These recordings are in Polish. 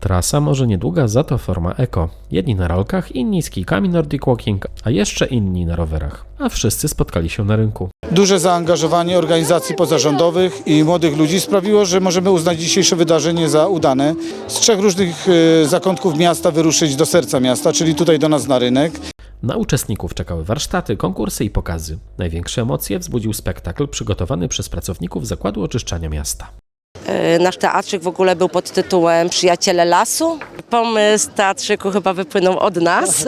Trasa może niedługa, za to forma eko. Jedni na rolkach, inni z kijkami Nordic Walking, a jeszcze inni na rowerach. A wszyscy spotkali się na rynku. Duże zaangażowanie organizacji pozarządowych i młodych ludzi sprawiło, że możemy uznać dzisiejsze wydarzenie za udane. Z trzech różnych e, zakątków miasta wyruszyć do serca miasta, czyli tutaj do nas na rynek. Na uczestników czekały warsztaty, konkursy i pokazy. Największe emocje wzbudził spektakl przygotowany przez pracowników Zakładu Oczyszczania Miasta. E, Nasz teatrzyk w ogóle był pod tytułem Przyjaciele Lasu. Pomysł teatrzyku chyba wypłynął od nas,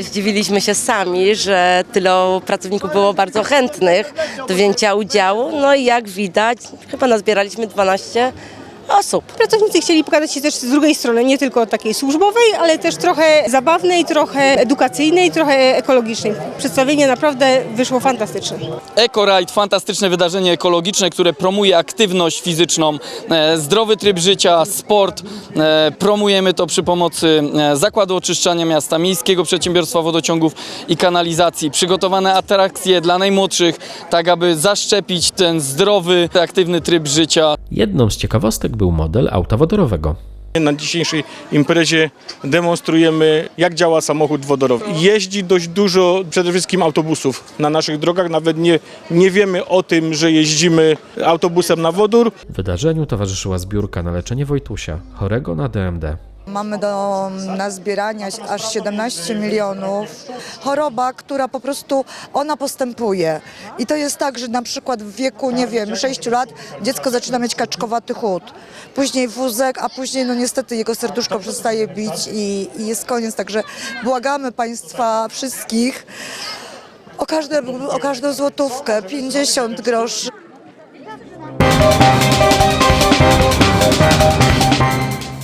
zdziwiliśmy się sami, że tylu pracowników było bardzo chętnych do wzięcia udziału. No i jak widać, chyba nazbieraliśmy 12 osób. Pracownicy chcieli pokazać się też z drugiej strony, nie tylko takiej służbowej, ale też trochę zabawnej, trochę edukacyjnej, trochę ekologicznej. Przedstawienie naprawdę wyszło fantastyczne. EcoRide, fantastyczne wydarzenie ekologiczne, które promuje aktywność fizyczną, e, zdrowy tryb życia, sport. E, Promujemy to przy pomocy e, Zakładu Oczyszczania Miasta, Miejskiego Przedsiębiorstwa Wodociągów i Kanalizacji. Przygotowane atrakcje dla najmłodszych, tak aby zaszczepić ten zdrowy, aktywny tryb życia. Jedną z ciekawostek był model auta wodorowego. Na dzisiejszej imprezie demonstrujemy, jak działa samochód wodorowy. Jeździ dość dużo przede wszystkim autobusów na naszych drogach. Nawet nie, nie wiemy o tym, że jeździmy autobusem na wodór. Wydarzeniu towarzyszyła zbiórka na leczenie Wojtusia, chorego na DMD. Mamy do nazbierania aż 17 milionów. Choroba, która po prostu ona postępuje. I to jest tak, że na przykład w wieku, nie wiem, 6 lat dziecko zaczyna mieć kaczkowaty chód. Później wózek, a później no niestety jego serduszko przestaje bić i, i jest koniec. Także błagamy Państwa wszystkich o, każde, o każdą złotówkę, 50 groszy.